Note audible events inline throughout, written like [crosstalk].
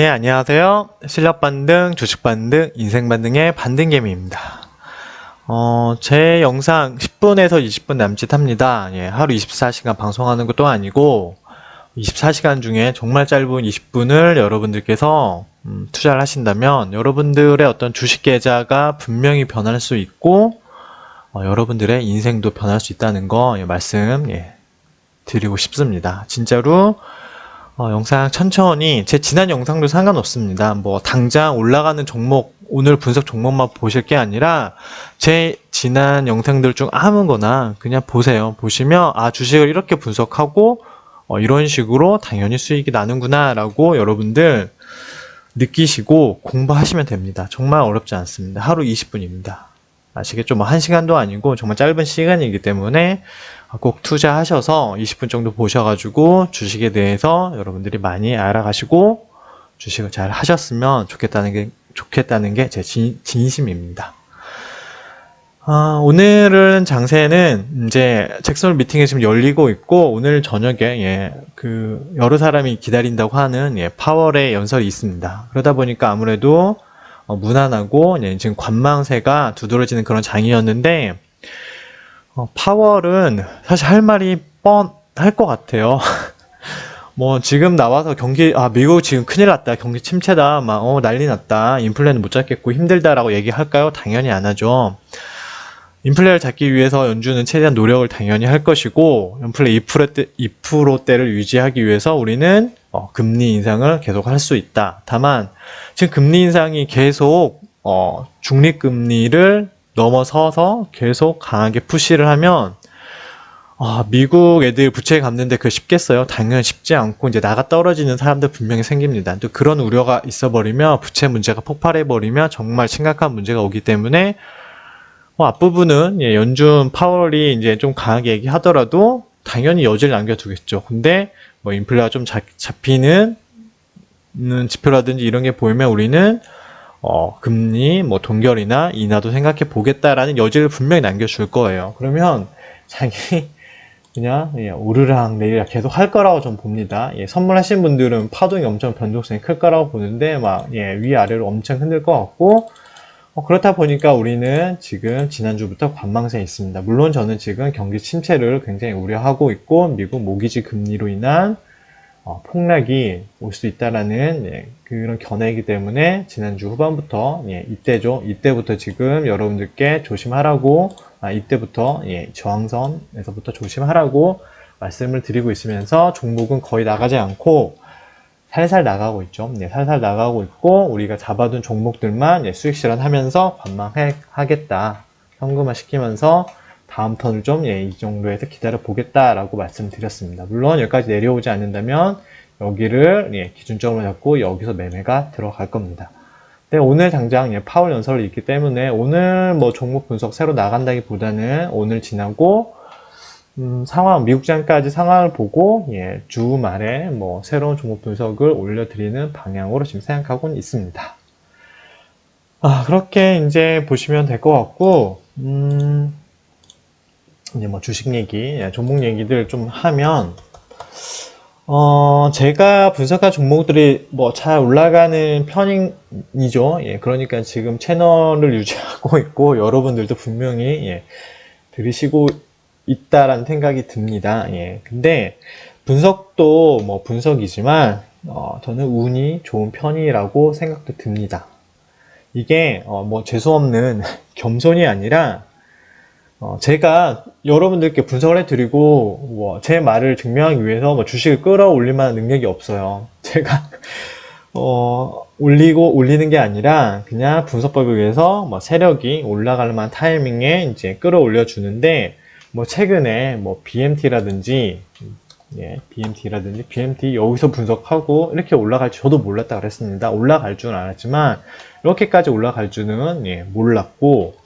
예, 안녕하세요. 실력 반등, 주식 반등, 인생 반등의 반등개미입니다. 어, 제 영상 10분에서 20분 남짓 합니다. 예, 하루 24시간 방송하는 것도 아니고, 24시간 중에 정말 짧은 20분을 여러분들께서 음, 투자를 하신다면, 여러분들의 어떤 주식 계좌가 분명히 변할 수 있고, 어, 여러분들의 인생도 변할 수 있다는 거 예, 말씀 예, 드리고 싶습니다. 진짜로 어, 영상 천천히 제 지난 영상도 상관없습니다. 뭐 당장 올라가는 종목 오늘 분석 종목만 보실 게 아니라 제 지난 영상들 중 아무거나 그냥 보세요. 보시면 아 주식을 이렇게 분석하고 어, 이런 식으로 당연히 수익이 나는구나라고 여러분들 느끼시고 공부하시면 됩니다. 정말 어렵지 않습니다. 하루 20분입니다. 아시겠죠? 뭐 1시간도 아니고 정말 짧은 시간이기 때문에 꼭 투자하셔서 20분 정도 보셔가지고 주식에 대해서 여러분들이 많이 알아가시고 주식을 잘 하셨으면 좋겠다는 게, 좋겠다는 게 제 진심입니다. 아, 오늘은 장세는 이제 잭슨 미팅이 지금 열리고 있고 오늘 저녁에 예, 그 여러 사람이 기다린다고 하는 예, 파월의 연설이 있습니다. 그러다 보니까 아무래도 어, 무난하고 예, 지금 관망세가 두드러지는 그런 장이었는데 어, 파월은 사실 할 말이 뻔할 것 같아요. [laughs] 뭐 지금 나와서 경기 아 미국 지금 큰일 났다 경기 침체다 막 어 난리 났다 인플레는 못 잡겠고 힘들다라고 얘기할까요? 당연히 안 하죠. 인플레를 잡기 위해서 연준은 최대한 노력을 당연히 할 것이고 인플레 2%대, 2%대를 유지하기 위해서 우리는 어, 금리 인상을 계속 할 수 있다. 다만 지금 금리 인상이 계속 어, 중립금리를 넘어서서 계속 강하게 푸시를 하면 아, 미국 애들 부채 갚는데 그거 쉽겠어요? 당연히 쉽지 않고 이제 나가 떨어지는 사람들 분명히 생깁니다. 또 그런 우려가 있어버리면 부채 문제가 폭발해버리면 정말 심각한 문제가 오기 때문에 뭐 앞부분은 예, 연준 파월이 이제 좀 강하게 얘기하더라도 당연히 여지를 남겨두겠죠. 근데 뭐 인플레가 좀 잡, 잡히는 음, 지표라든지 이런 게 보이면 우리는 어, 금리, 뭐 동결이나 인하도 생각해 보겠다라는 여지를 분명히 남겨줄 거예요. 그러면 자기 [laughs] 그냥 예, 오르락 내리락 계속 할 거라고 좀 봅니다. 예, 선물하신 분들은 파동이 엄청 변동성이 클 거라고 보는데 막 예, 위아래로 엄청 흔들 것 같고 어, 그렇다 보니까 우리는 지금 지난주부터 관망세에 있습니다. 물론 저는 지금 경기 침체를 굉장히 우려하고 있고 미국 모기지 금리로 인한 어, 폭락이 올 수 있다라는 예, 그런 견해이기 때문에 지난주 후반부터 예, 이때죠. 이때부터 지금 여러분들께 조심하라고 아, 이때부터 예, 저항선에서부터 조심하라고 말씀을 드리고 있으면서 종목은 거의 나가지 않고 살살 나가고 있죠. 예, 살살 나가고 있고 우리가 잡아둔 종목들만 예, 수익 실현하면서 관망하겠다. 현금화 시키면서 다음 턴을 좀, 예, 이 정도에서 기다려 보겠다라고 말씀드렸습니다. 물론 여기까지 내려오지 않는다면 여기를 예, 기준점으로 잡고 여기서 매매가 들어갈 겁니다. 근데 오늘 당장 예, 파월 연설이 있기 때문에 오늘 뭐 종목 분석 새로 나간다기보다는 오늘 지나고 음, 상황 미국 장까지 상황을 보고 예, 주 말에 뭐 새로운 종목 분석을 올려드리는 방향으로 지금 생각하고 있습니다. 아 그렇게 이제 보시면 될 것 같고 음, 이제 뭐 주식 얘기, 예, 종목 얘기들 좀 하면, 어, 제가 분석한 종목들이 뭐 잘 올라가는 편이죠. 예, 그러니까 지금 채널을 [laughs] 유지하고 있고, 여러분들도 분명히, 예, 들으시고 있다라는 생각이 듭니다. 예, 근데 분석도 뭐 분석이지만, 어, 저는 운이 좋은 편이라고 생각도 듭니다. 이게, 어, 뭐 재수없는 [laughs] 겸손이 아니라, 어, 제가 여러분들께 분석을 해드리고 뭐, 제 말을 증명하기 위해서 뭐 주식을 끌어올릴 만한 능력이 없어요. [laughs] 제가 어, 올리고 올리는 게 아니라 그냥 분석법에 의해서 뭐 세력이 올라갈 만한 타이밍에 이제 끌어올려 주는데 뭐 최근에 뭐 BMT라든지 예, BMT라든지 BMT 여기서 분석하고 이렇게 올라갈 줄 저도 몰랐다 그랬습니다. 올라갈 줄은 알았지만 이렇게까지 올라갈 줄은 예, 몰랐고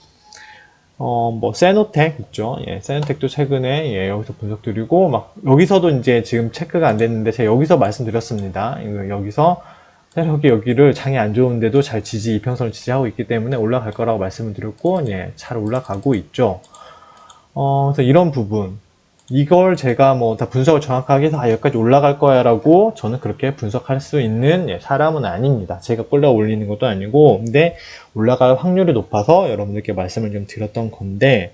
어, 뭐, 세노텍 있죠. 예, 세노텍도 최근에, 예, 여기서 분석 드리고, 막, 여기서도 이제 지금 체크가 안 됐는데, 제가 여기서 말씀드렸습니다. 여기서, 세력이 여기를 장이 안 좋은데도 잘 지지, 이평선을 지지하고 있기 때문에 올라갈 거라고 말씀을 드렸고, 예, 잘 올라가고 있죠. 어, 그래서 이런 부분, 이걸 제가 뭐 다 분석을 정확하게 해서 아, 여기까지 올라갈 거야 라고 저는 그렇게 분석할 수 있는 예, 사람은 아닙니다. 제가 끌어 올리는 것도 아니고, 근데 올라갈 확률이 높아서 여러분들께 말씀을 좀 드렸던 건데,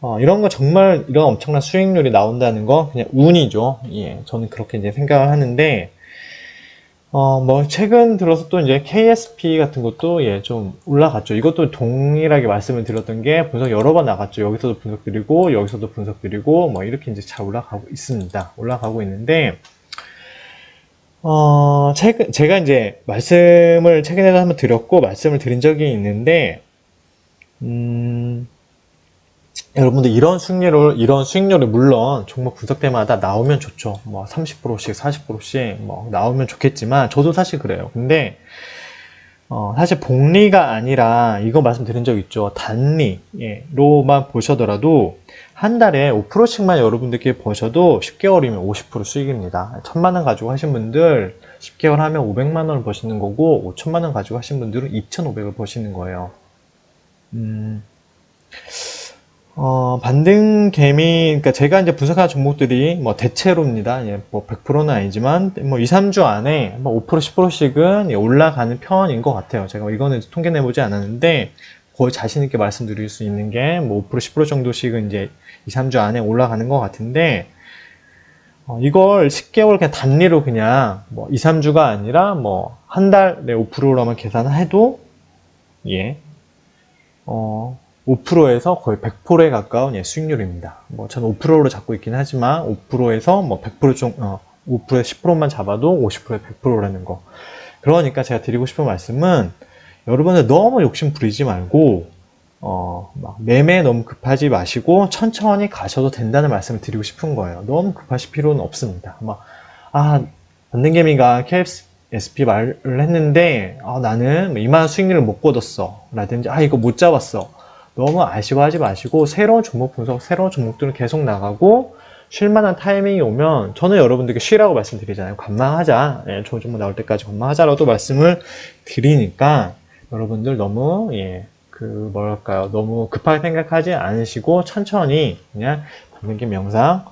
어, 이런 거 정말 이런 엄청난 수익률이 나온다는 거 그냥 운이죠. 예, 저는 그렇게 이제 생각을 하는데, 어, 뭐, 최근 들어서 또 이제 KSP 같은 것도 예, 좀 올라갔죠. 이것도 동일하게 말씀을 드렸던 게 분석 여러 번 나갔죠. 여기서도 분석 드리고, 여기서도 분석 드리고, 뭐, 이렇게 이제 잘 올라가고 있습니다. 올라가고 있는데, 어, 최근, 제가 이제 말씀을 최근에도 한번 드렸고, 말씀을 드린 적이 있는데, 음, 여러분들 이런 수익률을 이런 수익률이 물론 종목 분석 때마다 나오면 좋죠. 뭐 30%씩 40%씩 뭐 나오면 좋겠지만 저도 사실 그래요. 근데 어, 사실 복리가 아니라 이거 말씀드린 적 있죠. 단리로만 보셔더라도 한 달에 5%씩만 여러분들께 버셔도 10개월이면 50% 수익입니다. 천만 원 가지고 하신 분들 10개월 하면 500만 원을 버시는 거고 5천만 원 가지고 하신 분들은 2,500을 버시는 거예요. 음. 어, 반등 개미, 그러니까 제가 이제 분석한 종목들이 뭐 대체로입니다. 예, 뭐 100%는 아니지만 뭐 2, 3주 안에 뭐 5%, 10%씩은 예, 올라가는 편인 것 같아요. 제가 이거는 통계 내보지 않았는데 거의 자신 있게 말씀드릴 수 있는 게 뭐 5%, 10% 정도씩은 이제 2, 3주 안에 올라가는 것 같은데 어, 이걸 10개월 그냥 단리로 그냥 뭐 2, 3주가 아니라 뭐 한 달에 5%로만 계산해도 예, 어, 5%에서 거의 100%에 가까운 예, 수익률입니다. 뭐 저는 5%로 잡고 있긴 하지만 5%에서 뭐 100% 좀, 어, 5%에 10%만 잡아도 50%에 100%라는 거. 그러니까 제가 드리고 싶은 말씀은 여러분들 너무 욕심 부리지 말고 어, 막 매매 너무 급하지 마시고 천천히 가셔도 된다는 말씀을 드리고 싶은 거예요. 너무 급하실 필요는 없습니다. 막, 아, 반등개미가 KSP 말을 했는데, 아, 나는 이만 수익률을 못 거뒀어. 라든지, 아, 이거 못 잡았어. 너무 아쉬워하지 마시고 새로운 종목 분석, 새로운 종목들은 계속 나가고 쉴만한 타이밍이 오면 저는 여러분들께 쉬라고 말씀드리잖아요. 관망하자. 예, 좋은 종목 나올 때까지 관망하자라고 말씀을 드리니까 여러분들 너무 예, 그 뭐랄까요? 너무 급하게 생각하지 않으시고 천천히 그냥 반등기 명상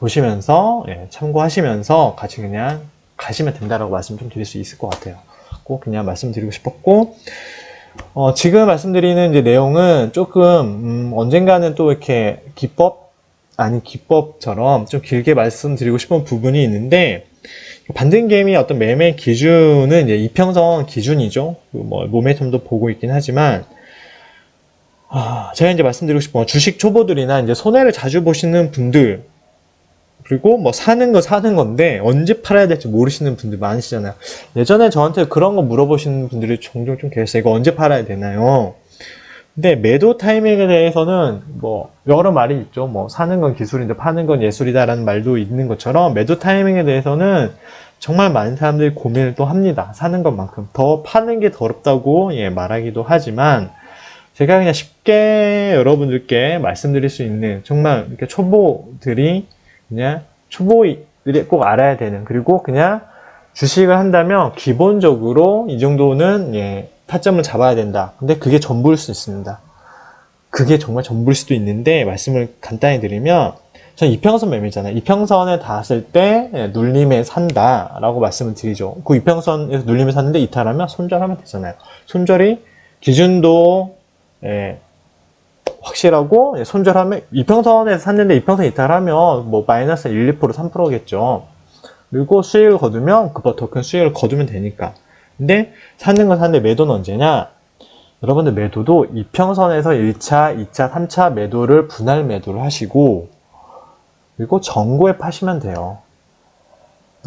보시면서 예, 참고하시면서 같이 그냥 가시면 된다라고 말씀 좀 드릴 수 있을 것 같아요. 꼭 그냥 말씀드리고 싶었고 어, 지금 말씀드리는 이제 내용은 조금 음, 언젠가는 또 이렇게 기법 아니 기법처럼 좀 길게 말씀드리고 싶은 부분이 있는데 반등 게임이 어떤 매매 기준은 이평선 기준이죠. 그뭐 모멘텀도 보고 있긴 하지만 아, 제가 이제 말씀드리고 싶은 건 주식 초보들이나 이제 손해를 자주 보시는 분들 그리고 뭐 사는 거 사는 건데 언제 팔아야 될지 모르시는 분들 많으시잖아요. 예전에 저한테 그런 거 물어보시는 분들이 종종 좀 계세요. 이거 언제 팔아야 되나요? 근데 매도 타이밍에 대해서는 뭐 여러 말이 있죠. 뭐 사는 건 기술인데 파는 건 예술이다라는 말도 있는 것처럼 매도 타이밍에 대해서는 정말 많은 사람들이 고민을 또 합니다. 사는 것만큼 더 파는 게 더럽다고 예, 말하기도 하지만 제가 그냥 쉽게 여러분들께 말씀드릴 수 있는 정말 이렇게 초보들이 그냥 초보들이 꼭 알아야 되는 그리고 그냥 주식을 한다면 기본적으로 이 정도는 예, 타점을 잡아야 된다. 근데 그게 전부일 수 있습니다. 그게 정말 전부일 수도 있는데 말씀을 간단히 드리면 전 이평선 매매잖아요. 이평선에 닿았을 때 예, 눌림에 산다라고 말씀을 드리죠. 그 이평선에서 눌림에 샀는데 이탈하면 손절하면 되잖아요. 손절이 기준도 예, 확실하고 예, 손절하면 이평선에서 샀는데 이평선 이탈하면 뭐 마이너스 1, 2% 3%겠죠. 그리고 수익을 거두면 그보다 더큰 수익을 거두면 되니까. 근데 사는 건 사는데 매도는 언제냐? 여러분들 매도도 이평선에서 1차, 2차, 3차 매도를 분할 매도를 하시고 그리고 정고에 파시면 돼요.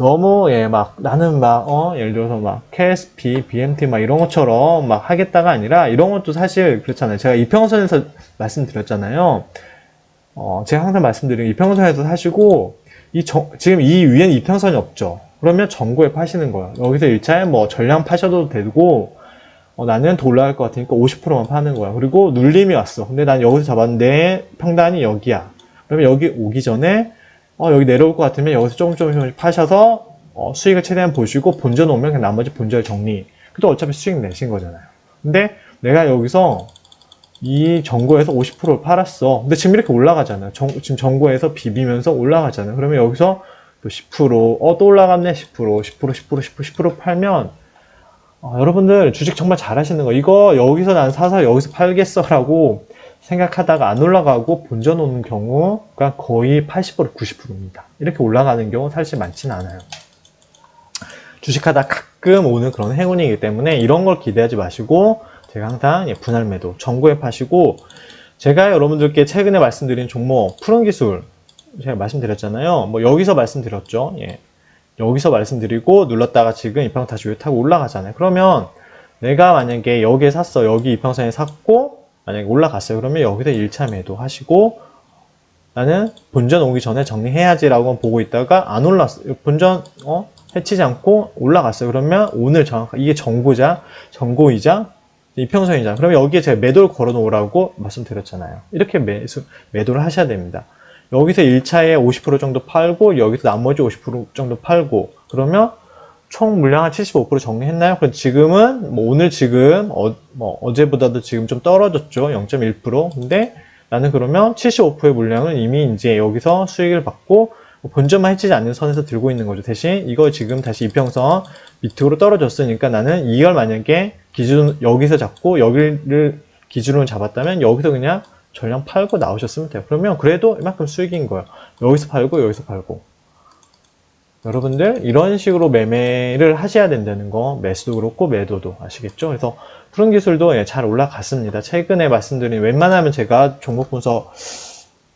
너무 예 막 나는 막 어 예를 들어서 막 KSP, BMT 막 이런 것처럼 막 하겠다가 아니라 이런 것도 사실 그렇잖아요. 제가 이평선에서 말씀드렸잖아요. 어 제가 항상 말씀드리는 이평선에서 사시고 이 정- 지금 이 위엔 이평선이 없죠. 그러면 정고에 파시는 거예요. 여기서 1차에 뭐 전량 파셔도 되고 어, 나는 더 올라갈 것 같으니까 50%만 파는 거야. 그리고 눌림이 왔어. 근데 난 여기서 잡았는데 평단이 여기야. 그러면 여기 오기 전에 어, 여기 내려올 것 같으면 여기서 조금 조금씩 파셔서 어, 수익을 최대한 보시고 본전 오면 그냥 나머지 본절 정리. 그래도 어차피 수익 내신 거잖아요. 근데 내가 여기서 이 전고에서 50%를 팔았어. 근데 지금 이렇게 올라가잖아요. 정- 지금 전고에서 비비면서 올라가잖아요. 그러면 여기서 또 10%, 어, 또 올라갔네. 10%, 10%, 10%, 10%, 10% 팔면, 어, 여러분들 주식 정말 잘하시는 거. 이거 여기서 난 사서 여기서 팔겠어라고 생각하다가 안 올라가고 본전 오는 경우가 거의 80% 90%입니다. 이렇게 올라가는 경우 사실 많지는 않아요. 주식하다 가끔 오는 그런 행운이기 때문에 이런 걸 기대하지 마시고 제가 항상 예, 분할 매도 정고에 파시고 제가 여러분들께 최근에 말씀드린 종목 푸른 기술 제가 말씀드렸잖아요. 뭐 여기서 말씀드렸죠. 예. 여기서 말씀드리고 눌렀다가 지금 이평 다시 왜 타고 올라가잖아요. 그러면 내가 만약에 여기에 샀어. 여기 이평선에 샀고 만약에 올라갔어요. 그러면 여기서 1차 매도 하시고 나는 본전 오기 전에 정리해야지라고 보고 있다가 안 올랐어요. 본전 어 해치지 않고 올라갔어요. 그러면 오늘 정확하게 이게 정고자, 정고이자 이평선이자. 그러면 여기에 제가 매도를 걸어 놓으라고 말씀드렸잖아요. 이렇게 매수, 매도를 하셔야 됩니다. 여기서 1차에 50% 정도 팔고 여기서 나머지 50% 정도 팔고 그러면 총 물량 한 75% 정리했나요? 그럼 지금은 뭐 오늘 지금 어, 뭐 어제보다도 지금 좀 떨어졌죠. 0.1%. 근데 나는 그러면 75%의 물량을 이미 이제 여기서 수익을 받고 본전만 해치지 않는 선에서 들고 있는 거죠. 대신 이거 지금 다시 이평선 밑으로 떨어졌으니까 나는 이걸 만약에 기준 여기서 잡고 여기를 기준으로 잡았다면 여기서 그냥 전량 팔고 나오셨으면 돼요. 그러면 그래도 이만큼 수익인 거예요. 여기서 팔고 여기서 팔고. 여러분들 이런 식으로 매매를 하셔야 된다는 거 매수도 그렇고 매도도 아시겠죠? 그래서 푸른 기술도 예, 잘 올라갔습니다. 최근에 말씀드린 웬만하면 제가 종목 분석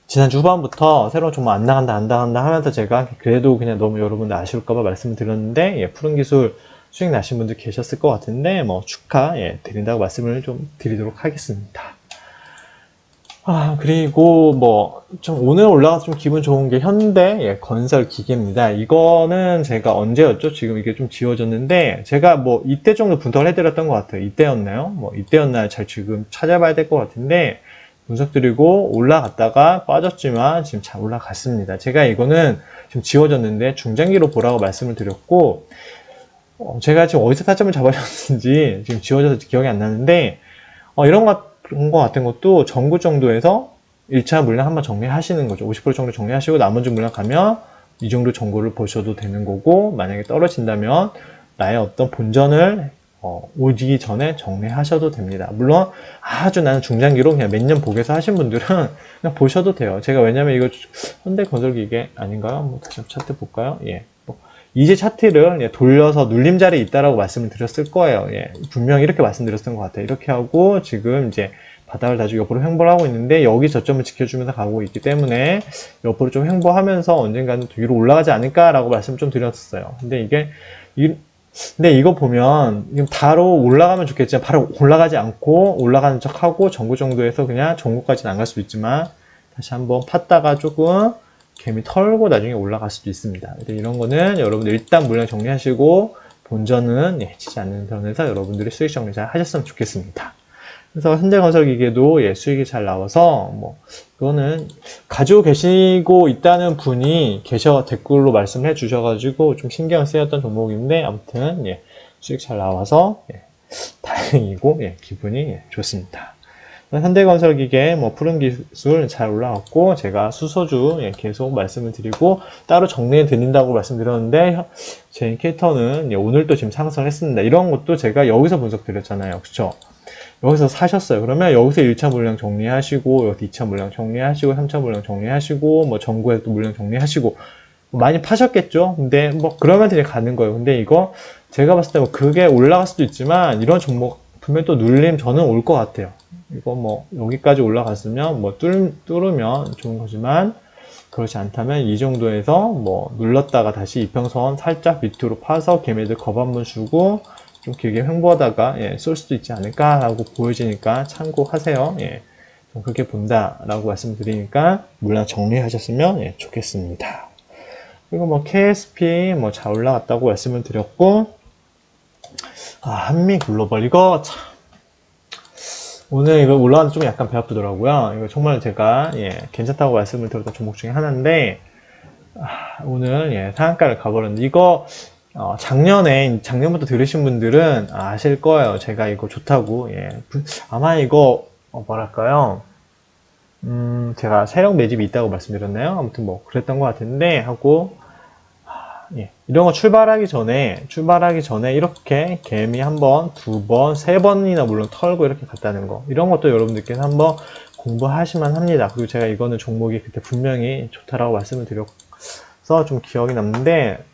지난주 후반부터 새로운 종목 안 나간다 안 나간다 하면서 제가 그래도 그냥 너무 여러분들 아쉬울까봐 말씀을 드렸는데 예, 푸른 기술 수익 나신 분들 계셨을 것 같은데 뭐 축하 예, 드린다고 말씀을 좀 드리도록 하겠습니다. 아, 그리고 뭐, 좀 오늘 올라가서 좀 기분 좋은 게 현대 예, 건설 기계입니다. 이거는 제가 언제였죠? 지금 이게 좀 지워졌는데, 제가 뭐 이때 정도 분석을 해드렸던 것 같아요. 이때였나요? 뭐 이때였나요? 잘 지금 찾아봐야 될 것 같은데, 분석 드리고 올라갔다가 빠졌지만 지금 잘 올라갔습니다. 제가 이거는 지금 지워졌는데 중장기로 보라고 말씀을 드렸고, 어, 제가 지금 어디서 타점을 잡아줬는지 지금 지워져서 기억이 안 나는데, 어, 이런 것, 그런 거 같은 것도 전구 정도에서 1차 물량 한번 정리하시는 거죠. 50% 정도 정리하시고 나머지 물량 가면 이 정도 정보를 보셔도 되는 거고 만약에 떨어진다면 나의 어떤 본전을 어, 오기 전에 정리하셔도 됩니다. 물론 아주 나는 중장기로 그냥 몇 년 보게서 하신 분들은 그냥 보셔도 돼요. 제가 왜냐면 이거 현대건설기계 아닌가요? 뭐 다시 한번 차트 볼까요? 예. 뭐 이제 차트를 예, 돌려서 눌림 자리에 있다라고 말씀을 드렸을 거예요. 예. 분명히 이렇게 말씀드렸던 것 같아요. 이렇게 하고 지금 이제 바닥을 다시 옆으로 횡보를 하고 있는데 여기 저점을 지켜주면서 가고 있기 때문에 옆으로 좀 횡보하면서 언젠가는 또 위로 올라가지 않을까라고 말씀 좀 드렸었어요. 근데 이게 이, 근데 이거 보면 바로 올라가면 좋겠지만 바로 올라가지 않고 올라가는 척하고 전구 정도에서 그냥 전구까지는 안 갈 수도 있지만 다시 한번 팠다가 조금 개미 털고 나중에 올라갈 수도 있습니다. 이런 거는 여러분들 일단 물량 정리하시고 본전은 예, 치지 않는 선에서 여러분들이 수익 정리 잘 하셨으면 좋겠습니다. 그래서 현대건설기계도 예, 수익이 잘 나와서 뭐 그거는 가지고 계시고 있다는 분이 계셔 댓글로 말씀해 주셔가지고 좀 신경 쓰였던 종목인데 아무튼 예, 수익 잘 나와서 예, 다행이고 예, 기분이 예, 좋습니다. 현대건설기계 뭐 푸른 기술 잘 올라왔고 제가 수소주 예, 계속 말씀을 드리고 따로 정리해 드린다고 말씀드렸는데 현- 제 인디케이터는 예, 오늘 또 지금 상승을 했습니다. 이런 것도 제가 여기서 분석 드렸잖아요. 그쵸? 여기서 사셨어요. 그러면 여기서 1차 물량 정리하시고, 여기 2차 물량 정리하시고, 3차 물량 정리하시고, 뭐 전구에 또 물량 정리하시고, 뭐 많이 파셨겠죠? 근데 뭐 그러면 이제 가는 거예요. 근데 이거 제가 봤을 때 뭐 그게 올라갈 수도 있지만, 이런 종목 분명히 또 눌림 저는 올 것 같아요. 이거 뭐 여기까지 올라갔으면 뭐 뚫, 뚫으면 좋은 거지만, 그렇지 않다면 이 정도에서 뭐 눌렀다가 다시 이평선 살짝 밑으로 파서 개매들 겁 한번 주고, 좀 길게 횡보하다가 예, 쏠 수도 있지 않을까 라고 보여지니까 참고하세요. 예, 좀 그렇게 본다 라고 말씀드리니까 물량 정리하셨으면 예, 좋겠습니다. 그리고 뭐 KSP 뭐 잘 올라갔다고 말씀을 드렸고 아 한미 글로벌 이거 참 오늘 이거 올라가는 좀 약간 배 아프더라고요. 이거 정말 제가 예, 괜찮다고 말씀을 드렸던 종목 중에 하나인데 아, 오늘 예, 상한가를 가버렸는데 이거 어, 작년에, 작년부터 들으신 분들은 아실 거예요. 제가 이거 좋다고. 예. 부- 아마 이거 어, 뭐랄까요? 음, 제가 세력 매집이 있다고 말씀드렸나요? 아무튼 뭐 그랬던 것 같은데 하고 하, 예, 이런 거 출발하기 전에 출발하기 전에 이렇게 개미 한 번, 두 번, 세 번이나 물론 털고 이렇게 갔다는 거 이런 것도 여러분들께서 한번 공부하시면 합니다. 그리고 제가 이거는 종목이 그때 분명히 좋다라고 말씀을 드려서 좀 기억이 남는데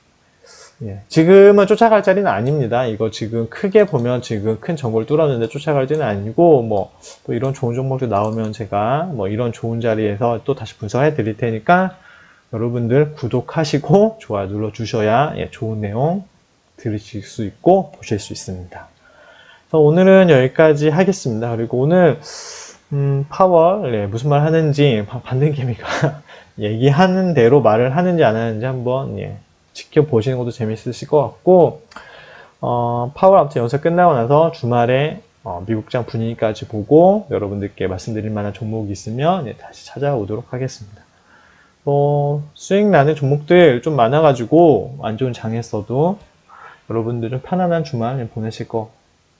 예, 지금은 쫓아갈 자리는 아닙니다. 이거 지금 크게 보면 지금 큰 정보를 뚫었는데 쫓아갈 때는 아니고 뭐 또 이런 좋은 종목도 나오면 제가 뭐 이런 좋은 자리에서 또 다시 분석해 드릴 테니까 여러분들 구독하시고 좋아요 눌러 주셔야 예, 좋은 내용 들으실 수 있고 보실 수 있습니다. 오늘은 여기까지 하겠습니다. 그리고 오늘 음, 파월 예, 무슨 말 하는지 바- 반등개미가 [laughs] 얘기하는 대로 말을 하는지 안 하는지 한번 예, 지켜보시는 것도 재밌으실 것 같고 어, 파월 아무튼 연습 끝나고 나서 주말에 어, 미국장 분위기까지 보고 여러분들께 말씀드릴 만한 종목이 있으면 예, 다시 찾아오도록 하겠습니다. 뭐 수익 나는 종목들 좀 많아가지고 안 좋은 장했어도 여러분들 좀 편안한 주말 보내실 것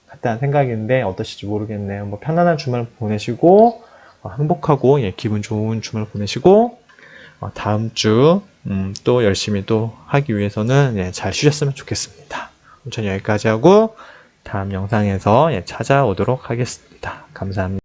같다는 생각인데 어떠실지 모르겠네요. 뭐 편안한 주말 보내시고 어, 행복하고 예, 기분 좋은 주말 보내시고 어, 다음 주 음, 또 열심히 또 하기 위해서는 예, 잘 쉬셨으면 좋겠습니다. 전 여기까지 하고 다음 영상에서 예, 찾아오도록 하겠습니다. 감사합니다.